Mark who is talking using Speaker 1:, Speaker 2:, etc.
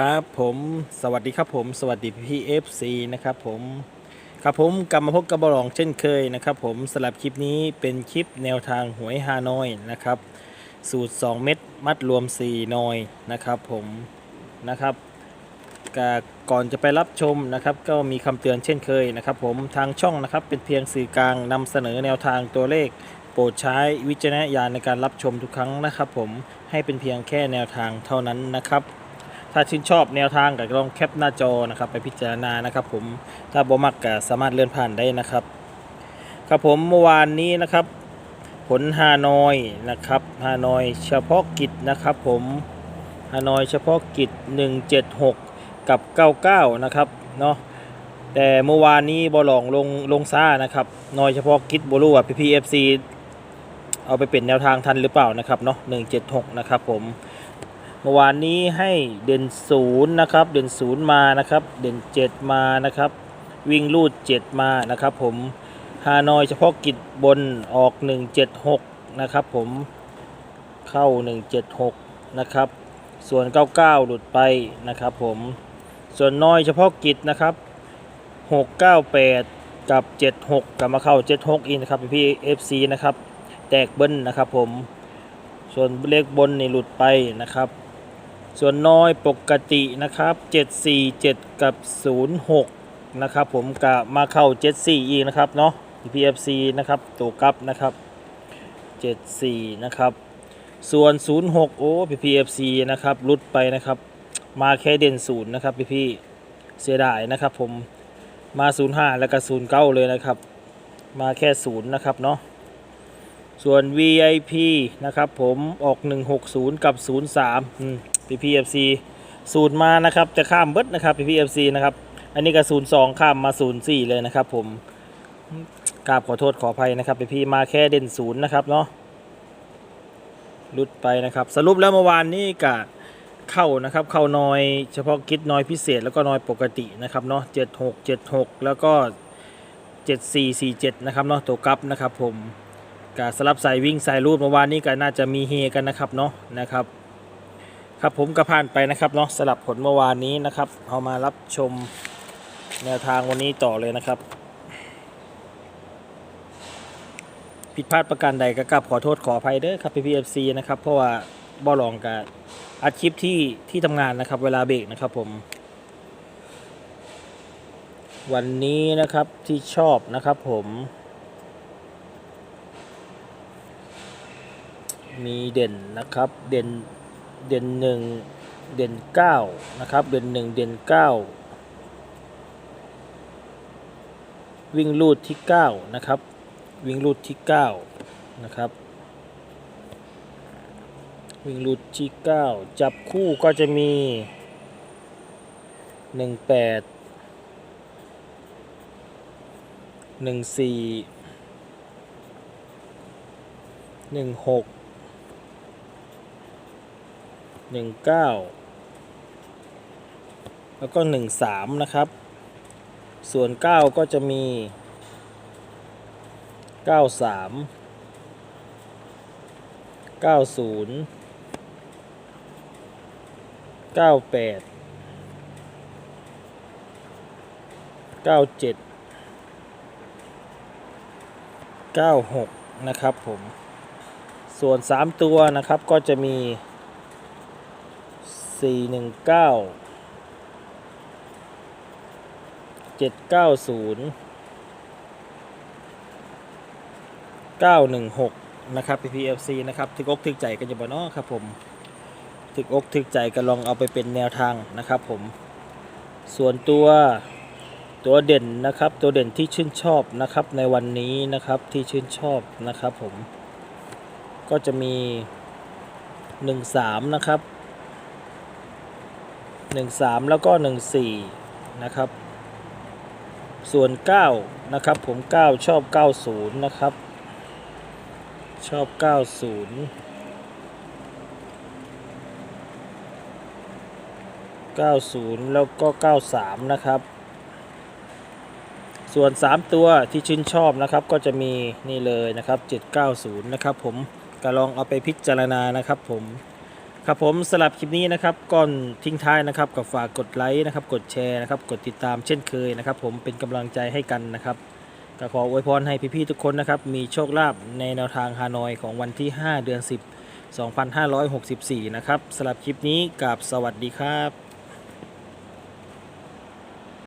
Speaker 1: ครับผมสวัสดีครับผมสวัสดีพี่เอฟซีนะครับผมครับผมกลับมาพบกับบอลองเช่นเคยนะครับผมสลับคลิปนี้เป็นคลิปแนวทางหวยฮานอยนะครับสูตร 2 เม็ดมัดรวม 4 นอยนะครับผมนะครับก่อนจะไปรับชมนะครับก็มีคำเตือนเช่นเคยนะครับผมทางช่องนะครับเป็นเพียงสื่อกลางนำเสนอแนวทางตัวเลขโปรดใช้วิจารณญาณในการรับชมทุกครั้งนะครับผมให้เป็นเพียงแค่แนวทางเท่านั้นนะครับ ถ้าชื่นชอบแนวทางก็ลองแคปหน้าจอนะครับ ไปพิจารณานะครับผมถ้าบ่มักก็สามารถเลื่อนผ่านได้นะครับ ครับผมเมื่อวานนี้นะครับ ผลฮานอยนะครับฮานอยเฉพาะกิจนะครับผมฮานอยเฉพาะกิจ 176 กับ 99 นะครับเนาะแต่เมื่อวานนี้บอลองลงลงซ่านะครับนอยเฉพาะกิจบรูว่าพีพีเอฟซีเอาไปเป็นแนวทางทันหรือเปล่านะครับเนาะ176นะครับผม เมื่อวานนี้ให้เด่นศูนย์นะครับ เด่นศูนย์มานะครับ เด่นเจ็ดมานะครับ วิ่งลูดเจ็ดมานะครับ ผมฮานอยเฉพาะกิจบนออก176นะครับผมเข้า176นะครับ ส่วน99หลุดไปนะครับ ผมส่วนน้อยเฉพาะกิจนะครับ698กับ76กกลับมาเข้า76อีกนะครับพี่ FC นะครับ แตกเบิ้ลนะครับผมส่วนเลขบนนี่หลุดไปนะครับ ส่วนน้อยปกตินะครับ 747 กับ 06 นะครับผมกะมาเข้า 74 อีกนะครับเนาะ PFC นะครับตัวกับนะครับ 74 นะครับ ส่วน 06 โอ้ PPFC นะครับลุดไปนะครับ มาแค่เด่นศูนย์นะครับพี่พี่เสียดายนะครับผมมา 05 แล้วก็ 09 เลยนะครับ มาแค่ศูนย์นะครับเนาะส่วน VIP นะครับผมออก 160 กับ 03 อืม PPFC สูตรมานะครับจะข้ามเบิดนะครับ PPFC นะครับอันนี้ก็02ข้ามมา04เลยนะครับผมกราบขอโทษขออภัยนะครับพี่ๆมาแค่เด่นศูนย์นะครับเนาะลุดไปนะครับสรุปแล้วเมื่อวานนี้กะเข้านะครับเข้าน้อยเฉพาะกิจน้อยพิเศษแล้วก็น้อยปกตินะครับเนาะ76 76แล้วก็7447นะครับเนาะตัวกับนะครับผมกับสลับสายวิ่งสายรูดเมื่อวานนี้ก็น่าจะมีเฮกันนะครับเนาะนะครับ ครับผมก็ผ่านไปนะครับเนาะสลับผลเมื่อวานนี้นะครับ เอามารับชมแนวทางวันนี้ต่อเลยนะครับ ผิดพลาดประการใดก็กราบขอโทษขออภัยเด้อครับพี่พีเอฟซีนะครับ เพราะว่าบอลองกับอัดคลิปที่ที่ทำงานนะครับ เวลาเบรกนะครับผมวันนี้นะครับที่ชอบนะครับผม มีเด่นนะครับ เด่น เด่นหนึ่งเด่นเก้านะครับ เด่นหนึ่งเด่นเก้าวิ่งลูดที่เก้านะครับ วิ่งลูดที่เก้านะครับ วิ่งลูดที่เก้าจับคู่ก็จะมีหนึ่งแปดหนึ่งสี่หนึ่งหก หนึ่งเก้าแล้วก็หนึ่งสามนะครับ ส่วนเก้าก็จะมีเก้าสามเก้าศูนย์เก้าแปดเก้าเจ็ดเก้าหกนะครับผม ส่วนสามตัวนะครับก็จะมี สี่หนึ่งเก้าเจ็ดเก้าศูนย์เก้าหนึ่งหกนะครับ PPFC นะครับถึกอกถึกใจกันอยู่บ่เนาะครับผมถึกอกถึกใจก็ลองเอาไปเป็นแนวทางนะครับผมส่วนตัวตัวเด่นนะครับ ตัวเด่นที่ชื่นชอบนะครับในวันนี้นะครับที่ชื่นชอบนะครับผมก็จะมีหนึ่งสามนะครับ 13 แล้วก็ 14 นะครับ ส่วน 9 นะครับ ผม 9 ชอบ 90 นะครับ ชอบ 90 90 แล้วก็ 93 นะครับ ส่วน 3 ตัวที่ชื่นชอบนะครับ ก็จะมีนี่เลยนะครับ 790 นะครับผมก็ลองเอาไปพิจารณานะครับผม ครับผมสลับคลิปนี้นะครับก่อนทิ้งท้ายนะครับก็ฝากกดไลค์นะครับ กดแชร์นะครับ กดติดตามเช่นเคยนะครับ ผมเป็นกำลังใจให้กันนะครับก็ขออวยพรให้พี่ๆทุกคนนะครับ มีโชคลาภในแนวทางฮานอยของวันที่ 5 เดือน 10 2564 นะครับสลับคลิปนี้กับสวัสดีครับ